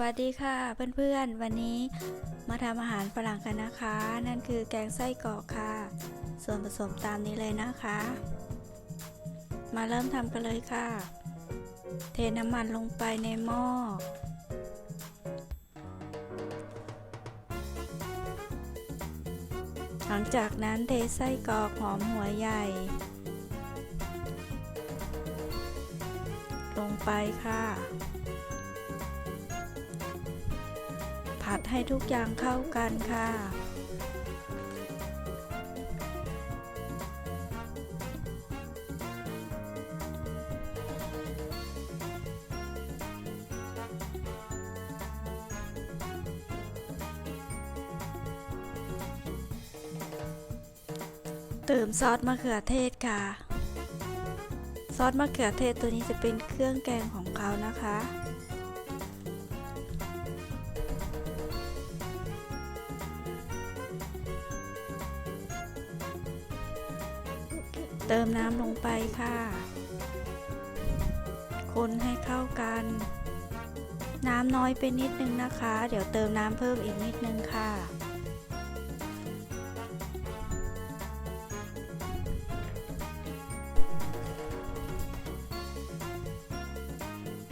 วัสดีค่ะเพื่อนๆ วันนี้มาทำอาหารฝรั่งกันนะคะ นั่นคือแกงไส้กรอกค่ะ ส่วนผสมตามนี้เลยนะคะ มาเริ่มทำกันเลยค่ะ เทน้ำมันลงไปในหม้อหลังจากนั้นเทไส้กรอกหอมหัวใหญ่ ลงไปค่ะ ผัดให้ทุกอย่างเข้ากันค่ะ เติมซอสมะเขือเทศค่ะ ซอสมะเขือเทศตัวนี้จะเป็นเครื่องแกงของเขานะคะ เติมน้ำลงไปค่ะ คนให้เข้ากัน น้ำน้อยไปนิดนึงนะคะ เดี๋ยวเติมน้ำเพิ่มอีกนิดนึงค่ะ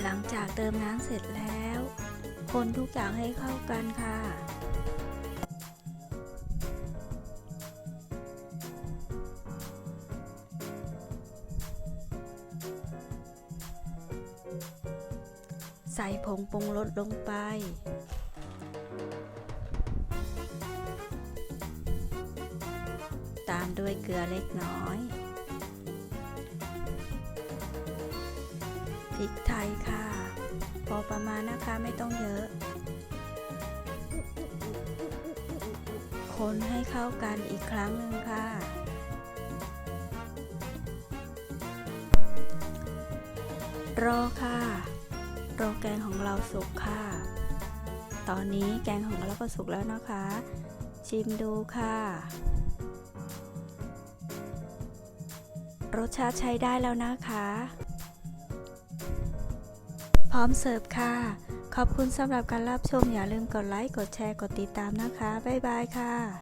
หลังจากเติมน้ำเสร็จแล้ว คนทุกอย่างให้เข้ากันค่ะ ใส่ผงปรุงรสลงไป ตามด้วยเกลือเล็กน้อย พริกไทยค่ะ พอประมาณนะคะไม่ต้องเยอะคนให้เข้ากันอีกครั้งหนึ่งค่ะ รอค่ะ รอแกงของเราสุกค่ะ ตอนนี้แกงของเราก็สุกแล้วนะคะ ชิมดูค่ะ รสชาติใช้ได้แล้วนะคะ พร้อมเสิร์ฟค่ะ ขอบคุณสำหรับการรับชมอย่าลืมกดไลค์ กดแชร์ กดติดตามนะคะ บ๊ายบายค่ะ